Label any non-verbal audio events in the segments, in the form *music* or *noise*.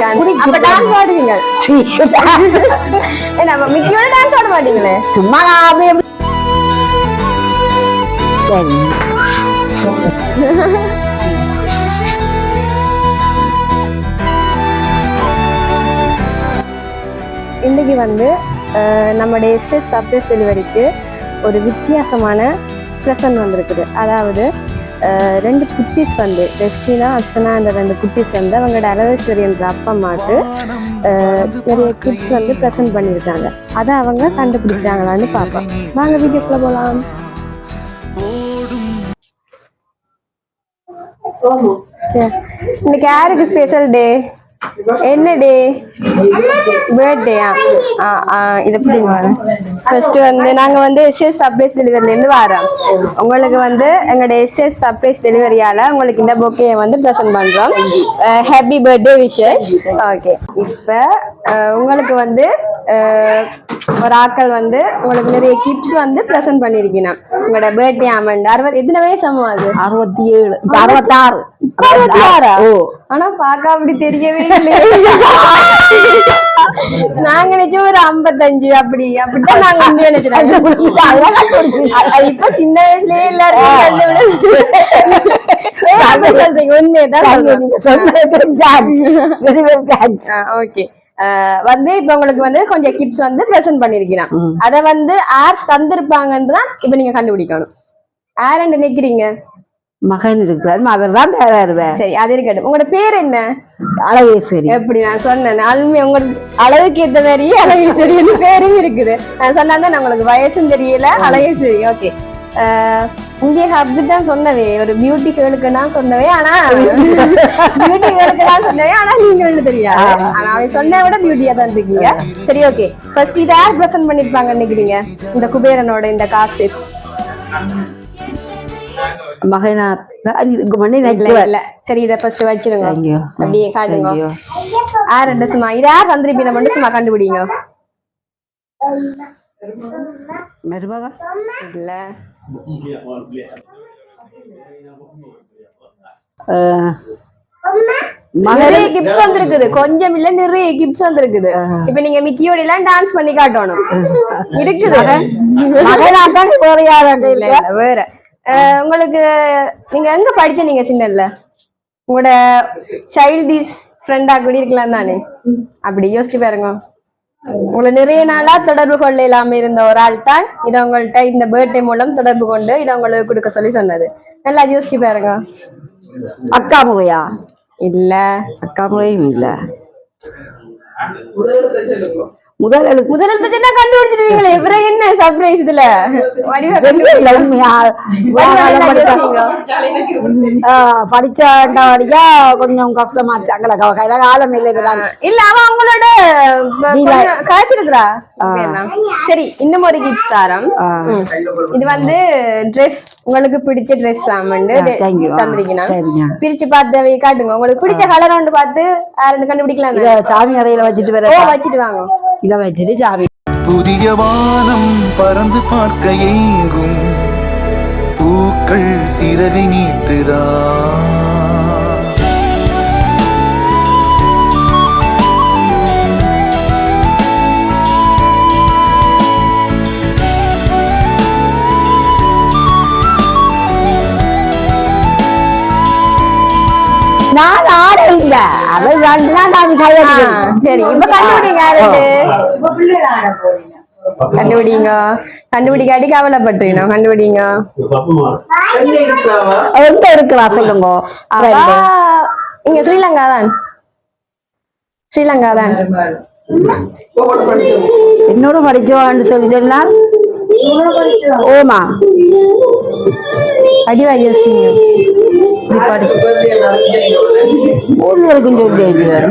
Dance *laughs* ஆட மாட்டீங்களே. சும்மா *laughs* இன்னைக்கு வந்து நம்முடைய எஸ்எஸ் சர்ப்ரைஸ் டெலிவரிக்கு ஒரு வித்தியாசமான ப்ரெசன்ட் வந்திருக்குது. அதாவது ரெண்டு குட்டீஸ் வந்து டெஸ்டினா அர்ச்சனா என்ற ரெண்டு குட்டீஸ் வந்து அவங்களோட அலவேஸ்வரி என்ற அப்பா அம்மாவுக்கு நிறைய கிட்ஸ் வந்து ப்ரெசென்ட் பண்ணியிருக்காங்க. அதை அவங்க கண்டுபிடிச்சாங்களான்னு பார்ப்போம். வாங்க வீடியோக்குள்ள போகலாம் இன்னைக்கு யாருக்கு ஸ்பெஷல் டே என்ன டே பர்த்டேயா இது எப்படி வரோம் ஃபர்ஸ்ட் வந்து நாங்க வந்து எஸ்எஸ் சர்ப்ரைஸ் டெலிவரில இருந்து வரோம். உங்களுக்கு வந்து எங்களோட எஸ்எஸ் சர்ப்ரைஸ் டெலிவரியால உங்களுக்கு இந்த பொக்கையை வந்து ப்ரெசென்ட் பண்றோம். ஹாப்பி பர்த்டே விஷஸ் ஓகே இப்போ உங்களுக்கு வந்து அஹ், ஒரு ஆட்கள் வந்து உங்களுக்கு நிறைய கிப்ஸ் வந்து ப்ரெசென்ட் பண்ணிருக்கீங்க உங்களோட பர்த்டே ஆமண்ட் அறுபது எத்தனை வயசு ஆகும் அது? அறுபத்தி ஏழு அறுபத்தாறு. ஆனா பாக்க அப்படி தெரியவே இல்லையே. நாங்க நினைச்சோம் ஒரு ஐம்பத்தஞ்சு அப்படி. அப்படிதான் நாங்க உண்மையா நினைச்சோம் இப்ப சின்ன வயசுலயே எல்லாரும் உண்மையதான். ஓகே. வந்து இப்ப உங்களுக்கு வந்து கொஞ்சம் கிப்ஸ் வந்து பிரசன்ட் பண்ணிருக்கிறேன். ம். அத வந்து யார் தந்திருப்பாங்கன்னு தான் இப்ப நீங்க கண்டுபிடிக்கணும். யார் நினைக்கிறீங்க மகன் இருக்கிறார் அவர் தான் தருவார் சரி அது இருக்கட்டும். உங்களோட பேர் என்ன? அழகேஸ்வரி. எப்படி நான் சொன்னேன்? அருமை உங்களுக்கு அளவுக்கு ஏத்த மாதிரி அழகேஸ்வரி பேரும் இருக்குது. நான் சொன்னா நான் உங்களுக்கு வயசும் தெரியல. அழகேஸ்வரி ஓகே. இங்கே அப்படிதான் சொன்னவே. ஒரு பியூட்டி கேளுக்கு தான் சொன்னவே ஆனா பியூட்டி கேளுக்கு தான் சொன்னவே ஆனா நீங்க தெரியாது. ஆனா அவன் சொன்ன விட பியூட்டியா தான் இருக்கீங்க. சரி ஓகே. ஃபர்ஸ்ட் இதை யார் பிரசன்ட் பண்ணிருப்பாங்க நினைக்கிறீங்க? இந்த குபேரனோட இந்த காசு. மகனா சரி இதை ஃபர்ஸ்ட் வச்சிருங்க. அப்படியே காட்டுங்க. யார் ரெண்டு சும்மா? இதை யார் தந்திருப்பீங்க? சும்மா கண்டுபிடிங்க. மருமக இல்ல. நிறைய கிஃப்ட்ஸ் வந்திருக்குது. கொஞ்சம் இல்ல நிறைய கிஃப்ட்ஸ் வந்திருக்குது. இப்ப நீங்க மிக்கியோட எல்லாம் டான்ஸ் பண்ணி காட்டணும். இருக்குது. வேற. உங்களுக்கு நீங்க எங்க படிச்ச நீங்க சின்னல்ல உங்களோட சைல்டிஷ் ஃப்ரெண்டா கூட இருக்கலாம் தானே? அப்படி யோசிச்சு பாருங்க. உங்களை நிறைய நாளா தொடர்பு கொள்ள இல்லாம இருந்த ஒரு ஆள் தான் இதை உங்கள்ட்ட இந்த பர்த்டே மூலம் தொடர்பு கொண்டு இதை உங்களுக்கு கொடுக்க சொல்லி சொன்னது. நல்லா யோசிச்சு பாருங்க. அக்கா முறையா? இல்ல. அக்கா முறையும் இல்ல. முதல் எழுத்து முதல் எழுத்து கண்டுபிடிச்சிருவீங்களே இவர என்ன சர்ப்ரைஸ் இதுல? வடிவா தெரியல உண்மையா வடிவா வேற நல்லா படிச்சா- யோசிங்க. ஆஹ் படிச்சவடியா கொஞ்சம் கஷ்டமா இருக்கு. அங்கே கையில காலம் இல்லை அவ அவங்களோட கதைச்சிருக்கிறா சரி இன்னும் ஒரு கிஃப்ட் தாரம். இது வந்து ட்ரெஸ் உங்களுக்கு பிடிச்ச ட்ரெஸ் ஆமண்டு. தந்திருக்கணும் பிரிச்சு பார்த்து காட்டுங்க. உங்களுக்கு பிடிச்ச கலர் ஒன்று பார்த்து கண்டுபிடிக்கலாம். சாமி அறையில வச்சுட்டு வர வச்சுட்டு வாங்க. இதை வச்சுட்டு சாமி புதிய வானம் பறந்து பார்க்க ஏங்கும். பூக்கள் சிறகை நீட்டுதா. ரெண்டு நாள் நான் ஆ, கையடிக்கிறேன் சரி. இப்ப கண்டுபிடிங்க யாரு கண்டுபிடிங்க. கண்டுபிடிக்காட்டி கவலைப்பட்டுறீங்க கண்டுபிடிங்க. எங்க இருக்கிறா சொல்லுங்க. அவ இங்க ஸ்ரீலங்கா தான் ஸ்ரீலங்கா தான் என்னோட படிச்சவான்னு சொல்லி சொன்னா ஓமா. அடிவா யோசிங்க ஒரு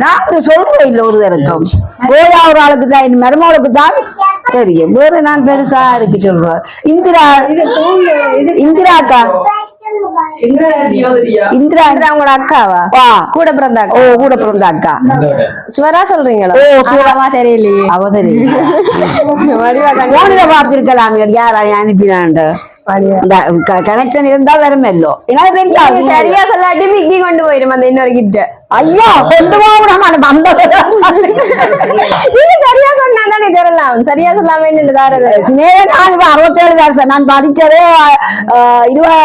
நான் சொல்றேன் இல்ல ஒரு தருக்கம் போயா ஒரு ஆளுக்கு தான் என் மருமகளுக்கு தான் தெரியும். வேற நான் பெருசா இருக்கு சொல்றேன். இந்திரா இந்திரா அக்கா. இந்திரா இந்திரா உங்களோட அக்காவா? வா. கூட பிறந்த ஓ அக்கா கூட பிறந்த அக்கா. சுவரா சொல்றீங்களா? ஓ, தெரியலையே. அவ *laughs* போனில பார்த்திருக்கலாம். யாரா அனுப்பினாண்டு? கனெக்ஷன் இருந்தா வருமல்லோ எனக்கு சரியா சொல்லாட்டி மிக்கி கொண்டு போயிடும் அந்த இன்னொரு கிஃப்ட் ஐயோ கொண்டு போகணும் அந்த *laughs* பந்தம் நீங்க சரியா சொன்னா தானே தரலாம் சரியா சொல்லாம அறுபத்தேழு வருஷம் நான் படிச்சதே இருபது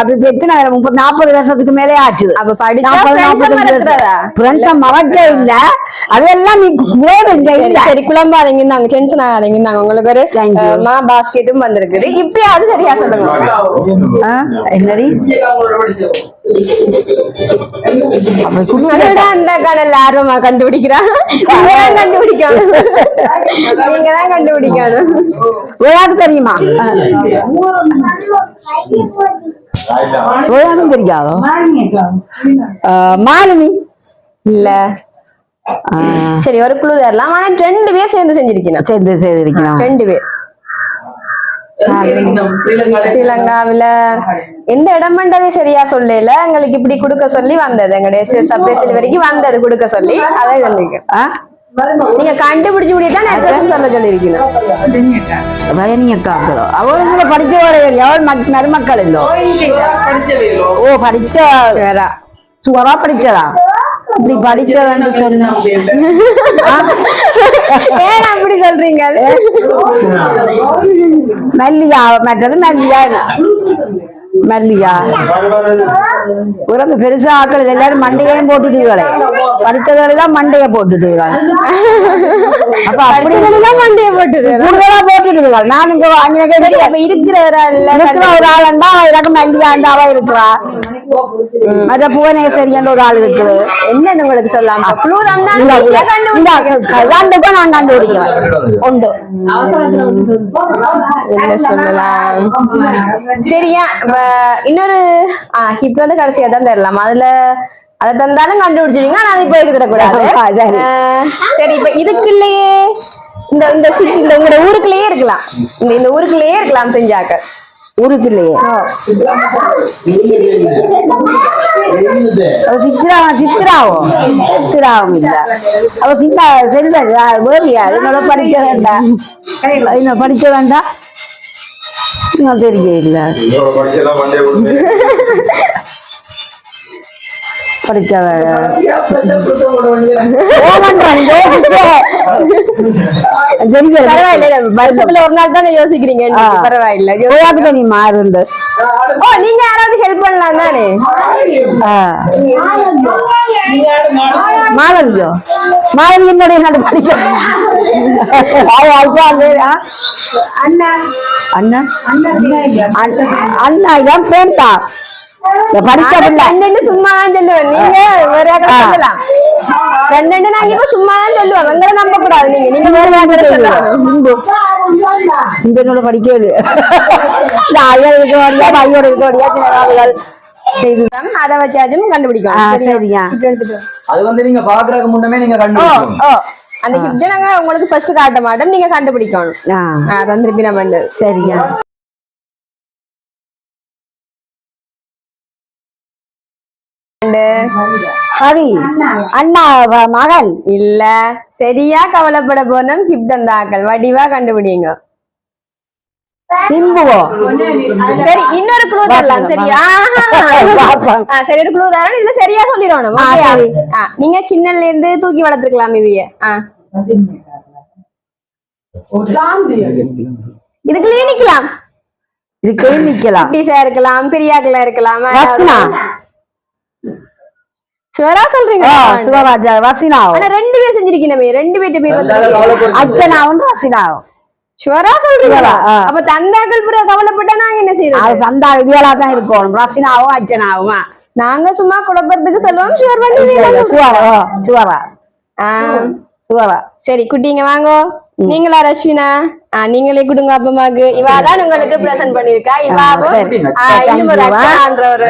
அப்படி பெற்று நான் முப்பது நாற்பது வருஷத்துக்கு மேலே ஆச்சு. அப்ப படிச்சா மறக்க இல்ல. அதெல்லாம் நீ இங்க சரி குழம்பாதீங்க நாங்க டென்ஷன் ஆகாதீங்க நாங்க உங்களுக்கு ஒரு மா பாஸ்கெட்டும் வந்திருக்குது. இப்பயாவது சரியா சொல்லுங்க. என்னடி? அந்த ஆர்வமா கண்டுபிடிக்கிறான் கண்டுபிடிக்கணும் நீங்க தான் கண்டுபிடிக்கணும் வேளாண் தெரியுமா? வேளாண் தெரியாதோ? மாலினி. இல்ல. சரி ஒரு குழு தரலாம் ஆனா ரெண்டு பேர் சேர்ந்து செஞ்சிருக்கணும். சேர்ந்து செய்திருக்கலாம் ரெண்டு பேர். ஸ்ரீலங்காவில எந்த இடம் மண்டவே சரியா சொல்லல. எங்களுக்கு இப்படி கொடுக்க சொல்லி வந்தது. எங்களுடைய சர்ப்ரைஸ் டெலிவரிக்கு வந்தது கொடுக்க சொல்லி. ஆ? நீங்க கண்டுபிடிச்சு முடிய தான் நான் சொல்ல சொல்லியிருக்கீங்க? ரஜினியக்காக்களோ அவளுங்களை படிச்ச ஒரு அவள் மக்- மருமக்கள் இல்லோ? ஓ படிச்ச வேற சுவரா படிச்சதா? இப்படி படிச்சதுன்னு சொன்ன. ஏன் அப்படி சொல்றீங்க? மல்லியா மற்றது மல்லியா மல்லியா உறவு பெருசா ஆக்கள் எல்லாரும் மண்டையையும் போட்டுட்டுகளே மண்டையை போட்டுட்டு போட்டுட்டுகள் அப்ப அப்படி அப்படிதான் மண்டைய போட்டுது. கூடுதலா நான் இங்க அங்கே இருக்கிற ஒரு ஆளுண்டா எனக்கு மல்லியாண்டாவா இருக்கிறா மற்ற புவனேஸ்வரி என்ற ஒரு ஆள் இருக்குது. என்னன்னு உங்களுக்கு இந்த கல்யாணத்துக்கு நான் கண்டுபிடிக்கிறேன். உண்டு. சொல்லலாம்? சரியா இன்னொரு ஆஹ் இப்ப வந்து கடைசியா தான் தரலாம். அதுல அதை தந்தாலும் கண்டுபிடிச்சிருவீங்க ஆனா அது இப்போ தரக்கூடாது. சரி. இப்ப இதுக்குள்ளேயே இந்த இந்த இந்த உங்களோட ஊருக்குள்ளேயே இருக்கலாம். இந்த இந்த ஊருக்குள்ளேயே இருக்கலாம் செஞ்சாக்க. அவ சித்ரா சித்ராவோ சித்ராவும் இல்ல. அவ சின்ன செல்வ வேறியா என்னோட படிக்க வேண்டாம் இன்னும் படிக்க வேண்டாம் இன்னும் தெரிய இல்ல. படிக்க வேண்டாம் ஓமன்றான் யோசிச்சே தெரியல பரவாயில்ல இல்ல, வருஷத்துல ஒரு நாள் தானே யோசிக்கிறீங்க. பரவாயில்ல நீ மாறுண்டு. ஓ நீங்க யாராவது ஹெல்ப் பண்ணலாம் தானே? மாலவியோ மாலவி என்னுடைய நாடு படிக்க? பேரு? அண்ணா. அண்ணா? அண்ணா இதான் பேண்டா படிக்க பிள்ளை. ரெண்டு சும்மா தான் சொல்லுவேன் நீங்க வேற. சொல்லலாம். ரெண்டு நாங்க இப்ப சும்மா தான் சொல்லுவோம். எங்களை நம்ப கூடாது நீங்க. நீங்க வேற இந்த. நூலை படிக்கவே ஐயோட இருக்க வழியா ஐயோட இருக்க வழியா சில நாடுகள் செய்து அதை வச்சாச்சும் கண்டுபிடிக்கும். அது வந்து நீங்க பாக்குறதுக்கு முன்னமே நீங்க கண்டுபிடிக்கணும். அந்த நாங்க உங்களுக்கு ஃபர்ஸ்ட் காட்ட மாட்டோம். நீங்க கண்டுபிடிக்கணும். வந்து சரியா. ஹரி அண்ணா மகன். இல்ல சரியா கவலைப்பட போனோம். ஆக்கள் வடிவா கண்டுபிடிங்க. சரி இன்னொரு க்ளூ தரலாம். சரியா? பாப்போம். ஆ, சரி ஒரு க்ளூ தரணும் இதுல சரியா சொல்லிடணும். நீங்க சின்னல இருந்து தூக்கி வளர்த்துருக்கலாம் இவைய. ஆ. இதுக்குள்ளேயே நிக்கலாம் இதுக்கு நிக்கலாம் இருக்கலாம் பெரியாக்களா இருக்கலாம். சுவரா சொல்றீங்க சிவராஜா வசினாவோ. ஆனா ரெண்டு பேர் செஞ்சிருக்கீங்க ரெண்டு பேர்ட்ட பேர் வந்து அச்சனாவும் வசினாவோ சுவரா. சொல்றீங்களா. அப்ப தந்தாக்கள் புற கவலைப்பட்டா நாங்க என்ன அது செய்யறது சந்தா இதுவலா தான் இருக்கும். ரசினாவும் அச்சனாவும் நாங்க சும்மா குழப்பறதுக்கு சொல்லுவோம் ஷுவர் பண்ணி சுவரா சுவரா. ஆ, சுவரா. சரி குட்டிங்க வாங்கோ. நீங்களா ரஷ்மினா நீங்களே கொடுங்க அப்பமாக்கு இவா தான் உங்களுக்கு பிரசன்ட் பண்ணிருக்கா இவாவும் இன்னும் ஒரு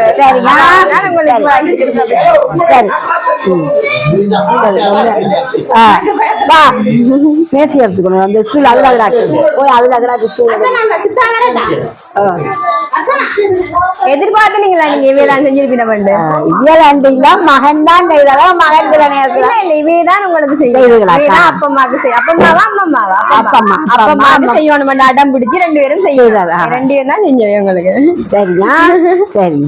பேசி எடுத்துக்கணும். அந்த ஸ்கூல் அதுல கிடாக்கு போய் அதுல ஸ்கூல் எதிர்பார்த்தீங்களா நீங்க இவையெல்லாம் செஞ்சிருப்பீங்க இயலாண்டு இல்ல. மகன் தான் செய்ததான் மகன் சில நேரத்துல? இல்ல இவையதான் உங்களுக்கு செய்யும் செய்வீங்களா? இவையதான் அப்பம்மாக்கு செய்யும் அப்பம்மாவா அம்மம்மாவா அப்பம்மா, அப்பம்மாக்கு அப்பம்மா. செய்யணும் அடம் பிடிச்சு ரெண்டு பேரும் செய்யும் செய்வதா? ரெண்டு பேரும் தான் செஞ்சவை உங்களுக்கு. சரியா? சரி.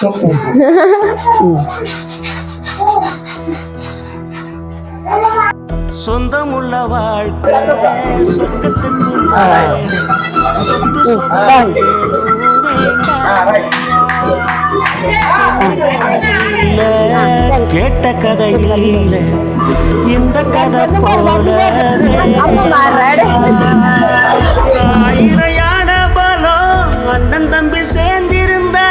*laughs* ம். சொந்தமுள்ள வாழ்க்கை சொர்க்கத்துக்குள்ள சொத்து கேட்ட கதை இல்ல இந்த கதை போல ஆயிரையான பலம் அண்ணன் தம்பி சேர்ந்திருந்தா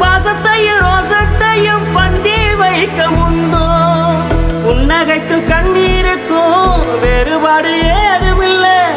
பாசத்தையும் ரோசத்தையும் பந்தி வைக்க முந்தோ. புன்னகைக்கும் கண்ணீருக்கும் வேறுபாடு ஏதுமில்லை.